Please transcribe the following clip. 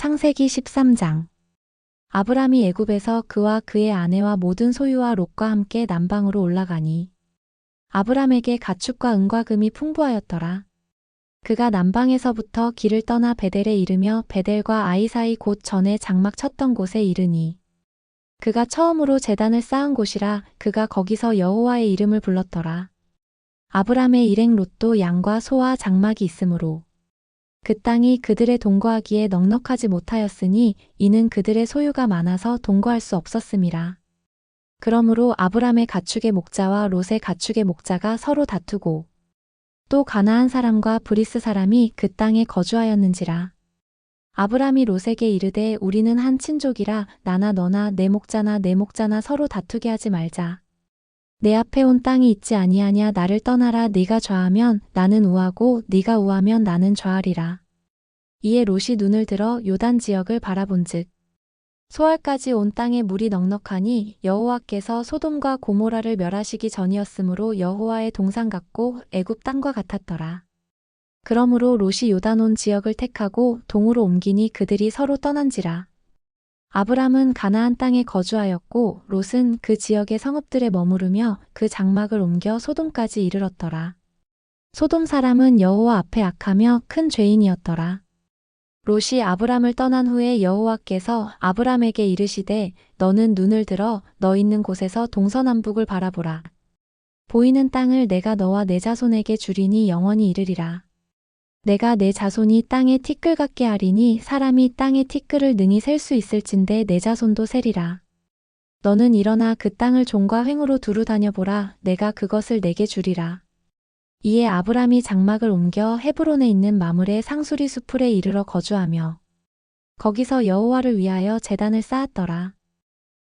창세기 13장 아브람이 애굽에서 그와 그의 아내와 모든 소유와 롯과 함께 남방으로 올라가니 아브람에게 가축과 은과 금이 풍부하였더라. 그가 남방에서부터 길을 떠나 베델에 이르며 베델과 아이 사이 곧 전에 장막 쳤던 곳에 이르니 그가 처음으로 제단을 쌓은 곳이라 그가 거기서 여호와의 이름을 불렀더라. 아브람의 일행 롯도 양과 소와 장막이 있으므로 그 땅이 그들의 동거하기에 넉넉하지 못하였으니 이는 그들의 소유가 많아서 동거할 수 없었음이라. 그러므로 아브람의 가축의 목자와 롯의 가축의 목자가 서로 다투고 또 가나안 사람과 브리스 사람이 그 땅에 거주하였는지라. 아브람이 롯에게 이르되 우리는 한 친족이라 나나 너나 내 목자나 내 목자나 서로 다투게 하지 말자. 내 앞에 온 땅이 있지 아니하냐 나를 떠나라 네가 좌하면 나는 우하고 네가 우하면 나는 좌하리라. 이에 롯이 눈을 들어 요단 지역을 바라본즉 소알까지 온 땅에 물이 넉넉하니 여호와께서 소돔과 고모라를 멸하시기 전이었으므로 여호와의 동상 같고 애굽 땅과 같았더라. 그러므로 롯이 요단 온 지역을 택하고 동으로 옮기니 그들이 서로 떠난지라. 아브람은 가나안 땅에 거주하였고 롯은 그 지역의 성읍들에 머무르며 그 장막을 옮겨 소돔까지 이르렀더라. 소돔 사람은 여호와 앞에 악하며 큰 죄인이었더라. 롯이 아브람을 떠난 후에 여호와께서 아브람에게 이르시되 너는 눈을 들어 너 있는 곳에서 동서남북을 바라보라. 보이는 땅을 내가 너와 내 자손에게 주리니 영원히 이르리라. 내가 내 자손이 땅에 티끌 같게 하리니 사람이 땅의 티끌을 능히 셀 수 있을진데 내 자손도 세리라. 너는 일어나 그 땅을 종과 횡으로 두루 다녀보라. 내가 그것을 내게 주리라. 이에 아브람이 장막을 옮겨 헤브론에 있는 마물의 상수리 수풀에 이르러 거주하며 거기서 여호와를 위하여 제단을 쌓았더라.